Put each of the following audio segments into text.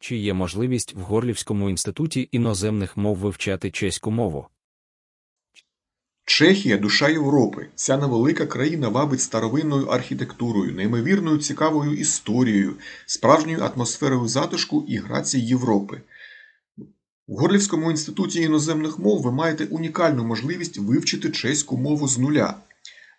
Чи є можливість в Горлівському інституті іноземних мов вивчати чеську мову? Чехія душа Європи. Ця невелика країна вабить старовинною архітектурою, неймовірною цікавою історією, справжньою атмосферою затишку і грації Європи. В Горлівському інституті іноземних мов ви маєте унікальну можливість вивчити чеську мову з нуля.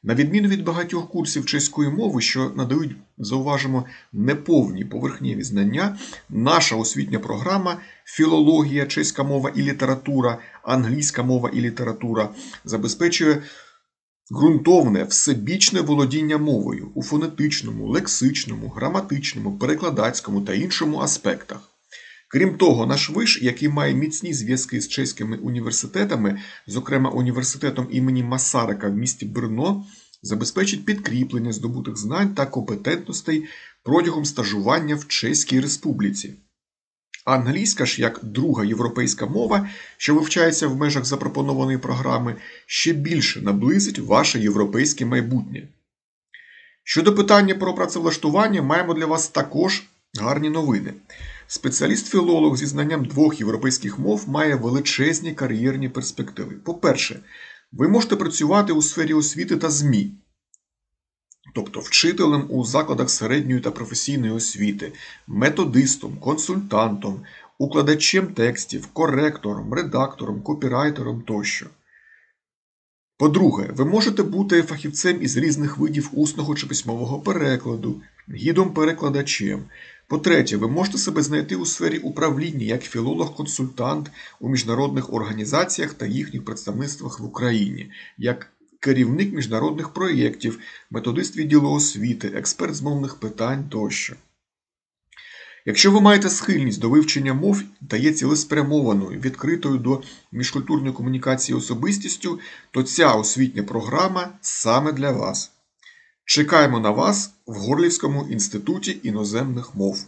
На відміну від багатьох курсів чеської мови, що надають, зауважимо, неповні поверхневі знання, наша освітня програма філологія, чеська мова і література, англійська мова і література забезпечує ґрунтовне, всебічне володіння мовою у фонетичному, лексичному, граматичному, перекладацькому та іншому аспектах. Крім того, наш виш, який має міцні зв'язки з чеськими університетами, зокрема університетом імені Масарика в місті Брно, забезпечить підкріплення здобутих знань та компетентностей протягом стажування в Чеській Республіці. Англійська ж як друга європейська мова, що вивчається в межах запропонованої програми, ще більше наблизить ваше європейське майбутнє. Щодо питання про працевлаштування, маємо для вас також гарні новини. Спеціаліст-філолог зі знанням двох європейських мов має величезні кар'єрні перспективи. По-перше, ви можете працювати у сфері освіти та ЗМІ, тобто вчителем у закладах середньої та професійної освіти, методистом, консультантом, укладачем текстів, коректором, редактором, копірайтером тощо. По-друге, ви можете бути фахівцем із різних видів усного чи письмового перекладу, гідом-перекладачем. По-третє, ви можете себе знайти у сфері управління як філолог-консультант у міжнародних організаціях та їхніх представництвах в Україні, як керівник міжнародних проєктів, методист відділу освіти, експерт з мовних питань тощо. Якщо ви маєте схильність до вивчення мов та є цілеспрямованою, відкритою до міжкультурної комунікації особистістю, то ця освітня програма саме для вас. Чекаємо на вас в Горлівському інституті іноземних мов.